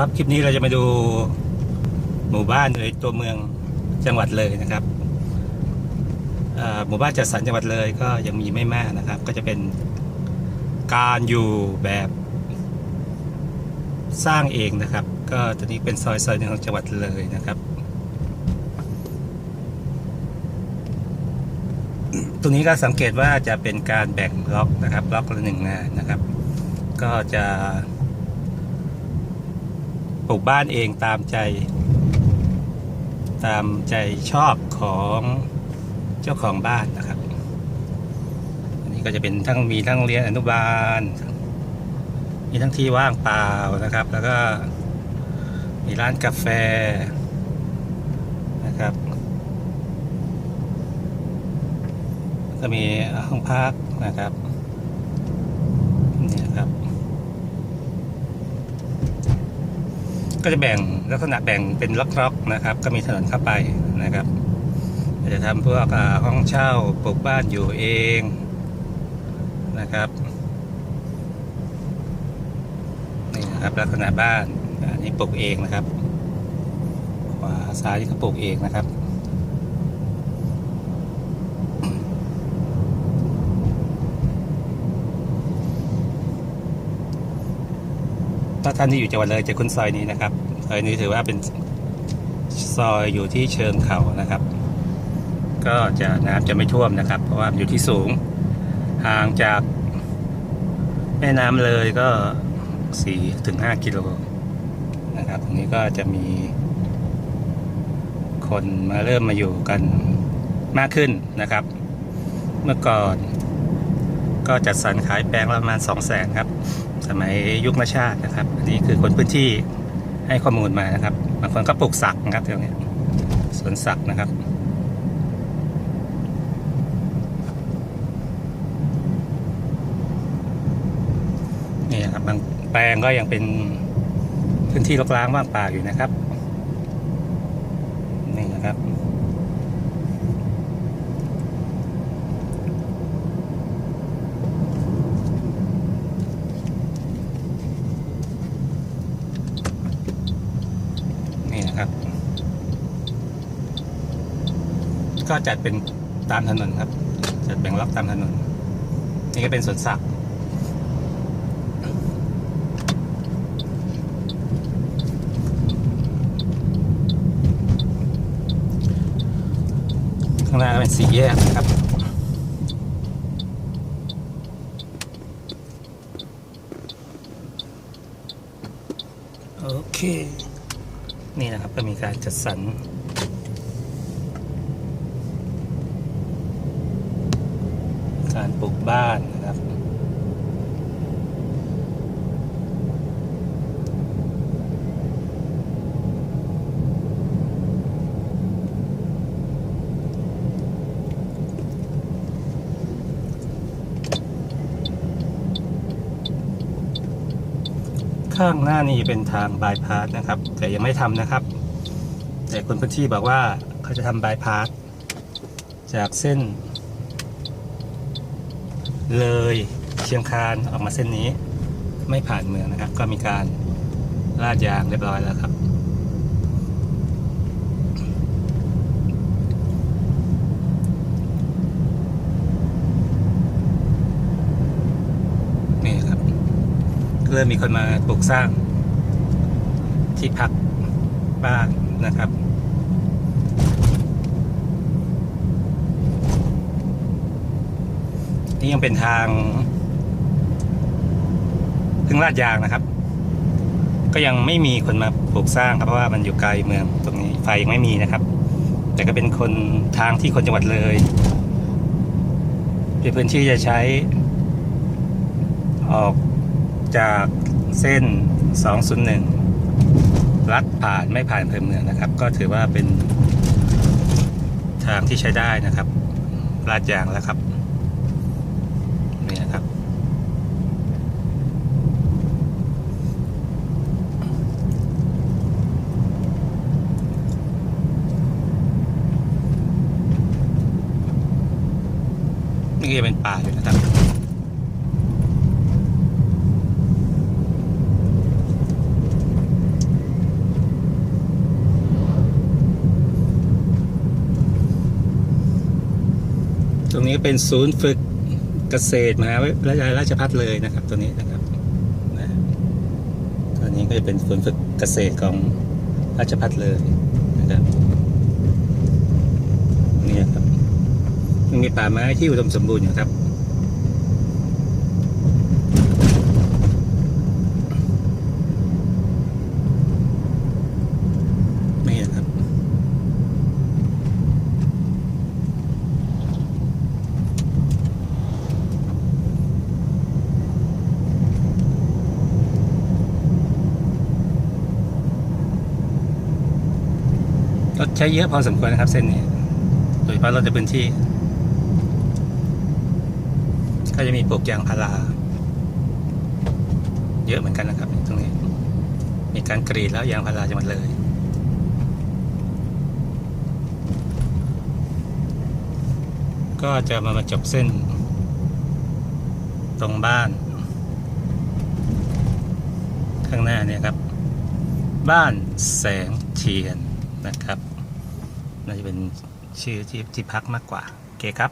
ครับคลิปนี้เราจะมาดูหมู่บ้านในตัวเมืองจังหวัดเลยนะครับหมู่บ้านจัดสรรจังหวัดเลยก็ยังมีไม่มากนะครับ ก็จะเป็นการอยู่แบบสร้างเองนะครับ ก็ตัวนี้เป็นซอยซอยหนึ่งของจังหวัดเลยนะครับ ตรงนี้ก็สังเกตว่าจะเป็นการแบ่งล็อกนะครับ ล็อกละหนึ่งงานนะครับ ก็จะ ปลูกบ้านเองตามใจ ตามใจชอบของเจ้าของบ้านนะครับ อันนี้ก็จะเป็นทั้งมีทั้งเรียนอนุบาล มีทั้งที่ว่างเปล่านะครับ แล้วก็มีร้านกาแฟนะครับ ก็มีห้องพักนะครับนี่ครับ ก็จะแบ่งลักษณะแบ่งเป็นล็อกๆนะครับ ก็มีถนนเข้าไปนะครับจะทำพวกอ่าห้องเช่าปลูกบ้านอยู่เองนะครับนี่นะครับลักษณะบ้านอันนี้ปลูกเองนะครับขวาซ้ายนี่ก็ปลูกเองนะครับ ถ้าท่านที่อยู่จังหวัดเลยจะคุ้นซอยนี้นะครับซอยนี้ถือว่าเป็นซอยอยู่ที่เชิงเขานะครับ ก็จะน้ำจะไม่ท่วมนะครับ เพราะว่าอยู่ที่สูงห่างจากแม่น้ำเลยก็4ถึง5กิโลนะครับตรงนี้ก็จะมี คนมาเริ่มมาอยู่กันมากขึ้นนะครับ เมื่อก่อนก็จัดสรรขายแปลงประมาณ2 0 0แสนครับ สมัยยุคนาชาตินะครับอันนี้คือคนพื้นที่ให้ข้อมูลมานะครับบางคนก็ปลูกสักนะครับตรงนี้สวนสักนะครับนี่นะครับบางแปลงก็ยังเป็นพื้นที่รกร้างว่างเปล่าอยู่นะครับนี่นะครับ นี่นะครับ ก็จัดเป็นตามถนนครับ จัดแบ่งล็อกตามถนน นี่ก็เป็นสวนสัตว์ข้างหน้าเป็นสี่แยกนะครับโอเค นี่นะครับก็มีการจัดสรรการปลูกบ้านนะครับ ข้างหน้านี่เป็นทางบายพาสนะครับ แต่ยังไม่ทำนะครับ แต่คนพื้นที่บอกว่าเขาจะทำบายพาสจากเส้น เลยเชียงคานออกมาเส้นนี้ ไม่ผ่านเมืองนะครับ ก็มีการลาดยางเรียบร้อยแล้วครับ นี่ครับ เริ่มมีคนมาปลูกสร้าง ที่พักบ้านนะครับนี่ยังเป็นทางพึ่งลาดยางนะครับ ก็ยังไม่มีคนมาปลูกสร้างครับเพราะว่ามันอยู่ไกลเมืองตรงนี้ไฟยังไม่มีนะครับ แต่ก็เป็นคนทางที่คนจังหวัดเลยเป็นพื้นที่จะใช้ออก จากเส้น 201 ลัดผ่านไม่ผ่านอำเภอเมืองนะครับ ก็ถือว่าเป็นทางที่ใช้ได้นะครับลาดยางแล้วครับนี่นะครับ นี่ก็จะเป็นป่าอยู่นะครับ นี้เป็นศูนย์ฝึกเกษตรมหาวิทยาลัยราชพัฒเลยนะครับ ตัวนี้นะครับนะตัวนี้ก็จะเป็นศูนย์ฝึกเกษตรของราชพัฒเลยนะครับนี่ครับยังมีป่าไม้ที่อุดมสมบูรณ์อยู่ครับ รถใช้เยอะพอสมควรนะครับ เส้นนี้ โดยเฉพาะรถในพื้นที่ ก็จะมีปลูกยางพาราเยอะเหมือนกันนะครับ ตรงนี้ มีการกรีดแล้วยางพาราจังหวัดเลยก็จะมามาจบเส้น ตรงบ้าน ข้างหน้าเนี่ยครับ บ้านแสงเทียน นะครับน่าจะเป็นชื่อที่ที่พักมากกว่า โอเคครับ